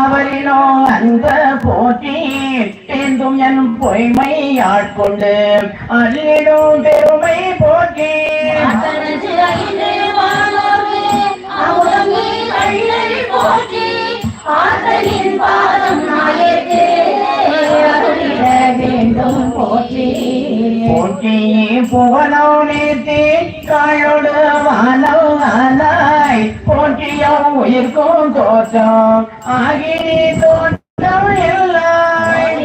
அவரினோ அன்ப போற்றி தேர்ந்தும் என் பொய்மை ஆட்கொண்டு அள்ளிடும் பெருமை போற்றி ஆசனத்து போற்றி பாதம் நாயக்கு வானோ. போற்றியோ உயிர்க்கும் தோற்றம் ஆகினி தோற்றம் எல்லாய்.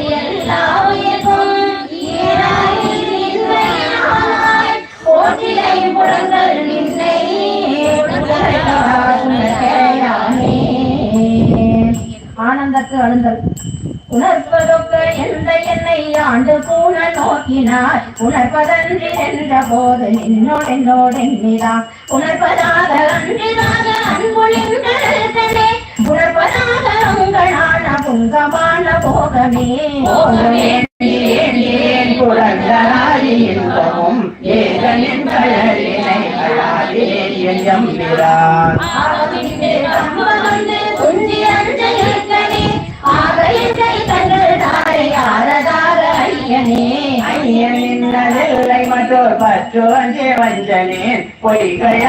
ஆனந்தத்து அழுந்தல். உணர்வதொக்க எந்த என்னை ஆண்டு கூண நோக்கினார். உணர்வதன்றி நின்ற போது நின்னோடு என்னோடு எண்ணினார். உணர்வதாக அன்றிதாக அன்புளின்றே உணர்வதாக உங்களான புங்கமான போகமே. போகமே ஏன் குழந்தாரி இன்பமும் கழலினை என் எம்பிரான் ஐயனின்னதில்லை மற்றோர் பற்று வஞ்சே வஞ்சனேன் பொய்கள்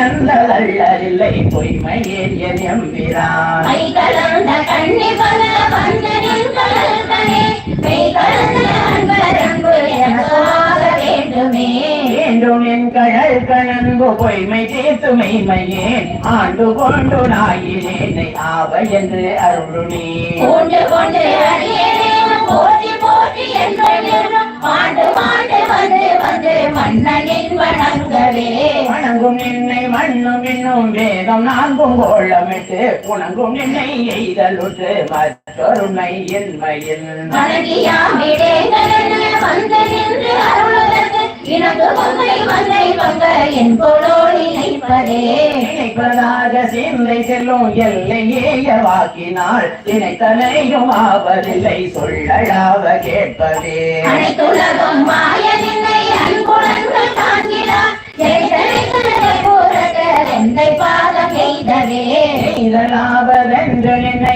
அல்லதில்லை பொய்மையேன் என் எம்பிரான். மை கலந்த கண்ணி பல வந்தனின் கலந்தனே மெய் கலந்த அன்பரன்பு எனக்காக வேண்டுமே. வேண்டும் என் கழல் கணன்பு பொய்மை தீர்த்து மெய்மையேன். ஆண்டு கொண்டு நாயினேனை ஆவ என்று அருளுனே. கொண்டு கொண்டு அடியேனே போற்றி போற்றி என்றென்றும் ஆண்டு ஆண்டு வந்து வந்து மன்னனின் வணங்கவே வணங்கும் நின்னை மண்ணும் இன்னும் வேதம் நான்கும் கோளமிட்டு உணங்கும் நின்னை எய்தலுற்று. மற்றொருமை என்மையில் வணங்கியாமிடேங்கலென வந்து நின்று அருளுதற்கு இனக்கு பங்கை வந்தை பங்க என் பொருள் நினைப்பதே. நினைப்பதாக சிந்தை செல்லும் எல்லையேய வாக்கினால் நினைத்தலையும் ஆவதில்லை சொல்லழாவ கேட்பதே. அனைத்துலகம்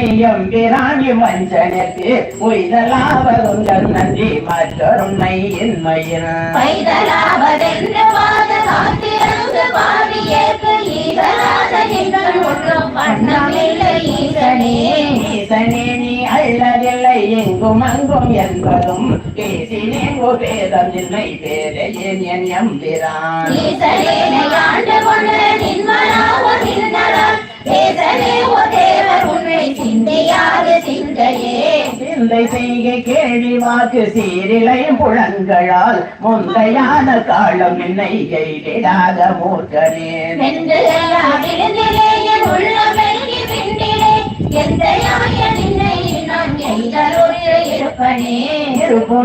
நின்னை எம்பிராணி வஞ்சனத்து உய்தலாவதுங்கள் நன்றி மற்றொருமை இன்மையில் பைதலாவதென்று வாத காத்திருந்து பாவியேற்கு ஈகலாத நீங்கள் ஒன்றும் பண்ணமில்லை ஈசனே. ஈசனே நீ அள்ளதில்லை எங்கும் அங்கும் என்பதும் பேசினேங்கோ பேதம் இல்லை பேரையேன் என் எம்பிரான். ஈசனே ஆண்டு கொண்டு நின்மனாவ நின்றலால் சிந்தை செய்கை கேள்வி வாக்கு சீரிலை புலன்களால் முந்தையான காலம் என்னை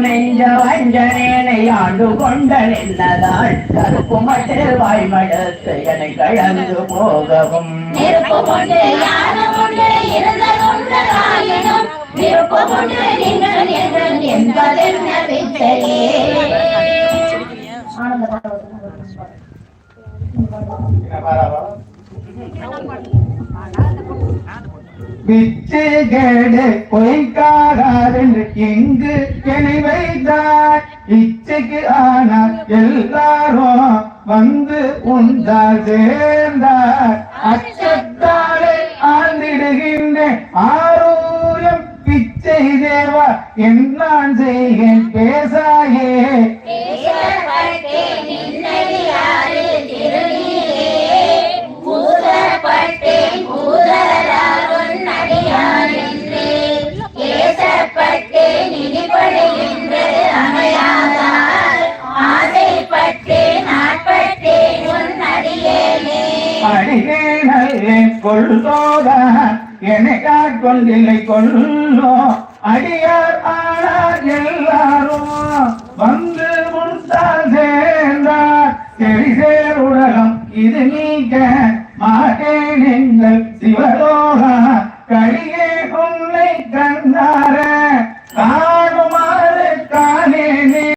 நெஞ்ச வஞ்சனேனை ஆண்டு கொண்ட நின்னதால் கருப்பு மட்டு வாய்மடத்து என கழந்து போகவும். கொண்டு யான கொண்டு இருந்த கொண்டதாயினும் நெருப்பு நீங்கள் என்றும் என்பதென்ன வித்தையே பிச்சைகேடு பொய்க்காரென்று இங்கு என்னை வைத்தார். இச்சைக்கு ஆனால் எல்லாரும் வந்து உண்டார் சேர்ந்தார். அச்சத்தாலே ஆழ்ந்திடுகின்ற ஆரோ பிச்சை தேவா என்னான் செய்கேன் பேசாயே பேசப்பட்டேன் நின்னடியாறு திருநீரே. எனையார் கொண்டில்லை கொல்லோ. அடியார் ஆனார் எல்லாரும். வந்து முன்சால் சேர்ந்தார். தெரிசேர் உலகம் இது நீக்க மாட்டேன் எங்கள் சிவலோகம்